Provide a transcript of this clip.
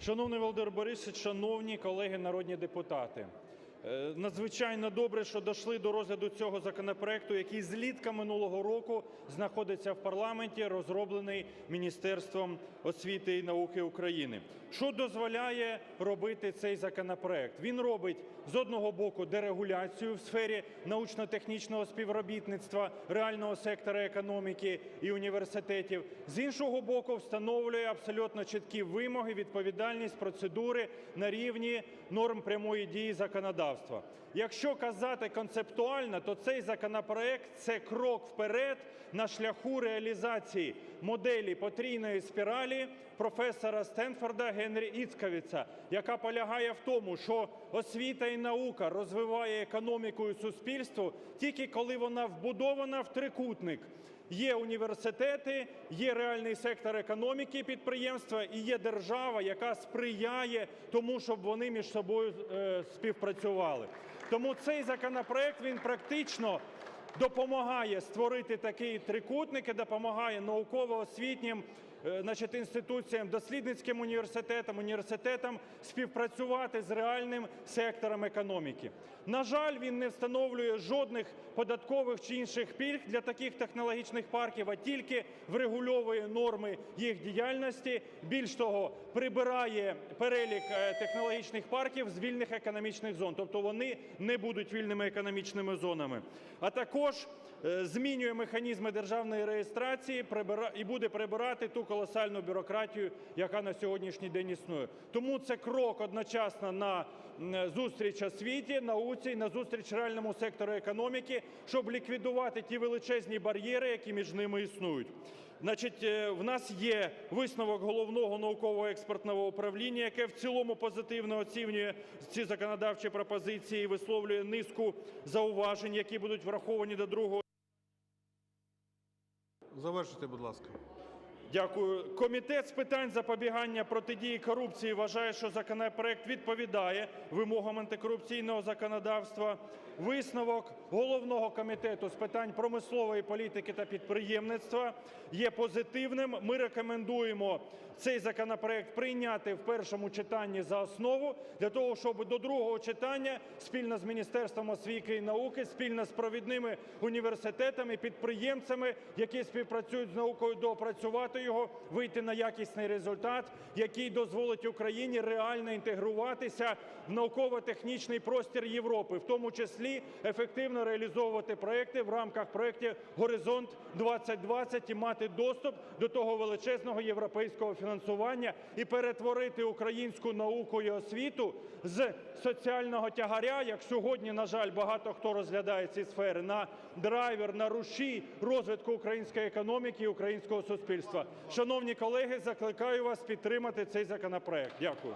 Шановний Володимир Борисович, шановні колеги народні депутати! Е, Надзвичайно добре, що дійшли до розгляду цього законопроекту, який злітка минулого року знаходиться в парламенті, розроблений Міністерством освіти і науки України. Що дозволяє робити цей законопроект? Він робить, з одного боку, дерегуляцію в сфері научно-технічного співробітництва реального сектора економіки і університетів, з іншого боку, встановлює абсолютно чіткі вимоги, відповідальність, процедури на рівні норм прямої дії законодавства. Якщо казати концептуально, то цей законопроект – це крок вперед на шляху реалізації моделі потрійної спіралі професора Стенфорда Генрі Іцковіца, яка полягає в тому, що освіта і наука розвиває економіку і суспільство тільки коли вона вбудована в трикутник. Є університети, є реальний сектор економіки, підприємства і є держава, яка сприяє тому, щоб вони між собою е, співпрацювали. Тому цей законопроект, він практично допомагає створити такий трикутник і допомагає науково-освітнім значить, інституціям, дослідницьким університетам, університетам співпрацювати з реальним сектором економіки. На жаль, він не встановлює жодних податкових чи інших пільг для таких технологічних парків, а тільки врегульовує норми їх діяльності. Більш того, прибирає перелік е, технологічних парків з вільних економічних зон, тобто вони не будуть вільними економічними зонами. А також е, змінює механізми державної реєстрації прибира- і буде прибирати ту колосальну бюрократію, яка на сьогоднішній день існує. Тому це крок одночасно на зустріч освіті, науці, на зустріч реальному сектору економіки, щоб ліквідувати ті величезні бар'єри, які між ними існують. Значить, е, в нас є висновок Головного науково-експертного управління, яке в цілому позитивно оцінює ці законодавчі пропозиції і висловлює низку зауважень, які будуть враховані до другого Завершуйте, будь ласка. Дякую. Комітет з питань запобігання протидії корупції вважає, що законопроект відповідає вимогам антикорупційного законодавства. Висновок головного комітету з питань промислової політики та підприємництва є позитивним. Ми рекомендуємо цей законопроект прийняти в першому читанні за основу для того, щоб до другого читання спільно з Міністерством освіти і науки, спільно з провідними університетами, підприємцями, які співпрацюють з наукою, доопрацювати його, вийти на якісний результат, який дозволить Україні реально інтегруватися в науково-технічний простір Європи, в тому числі ефективно реалізовувати проекти в рамках проектів "Горизонт 2020" і мати доступ до того величезного європейського фінансування і перетворити українську науку і освіту з соціального тягаря, як сьогодні, на жаль, багато хто розглядає ці сфери, на драйвер, на рушій розвитку української економіки і українського суспільства. Шановні колеги, закликаю вас підтримати цей законопроект. Дякую.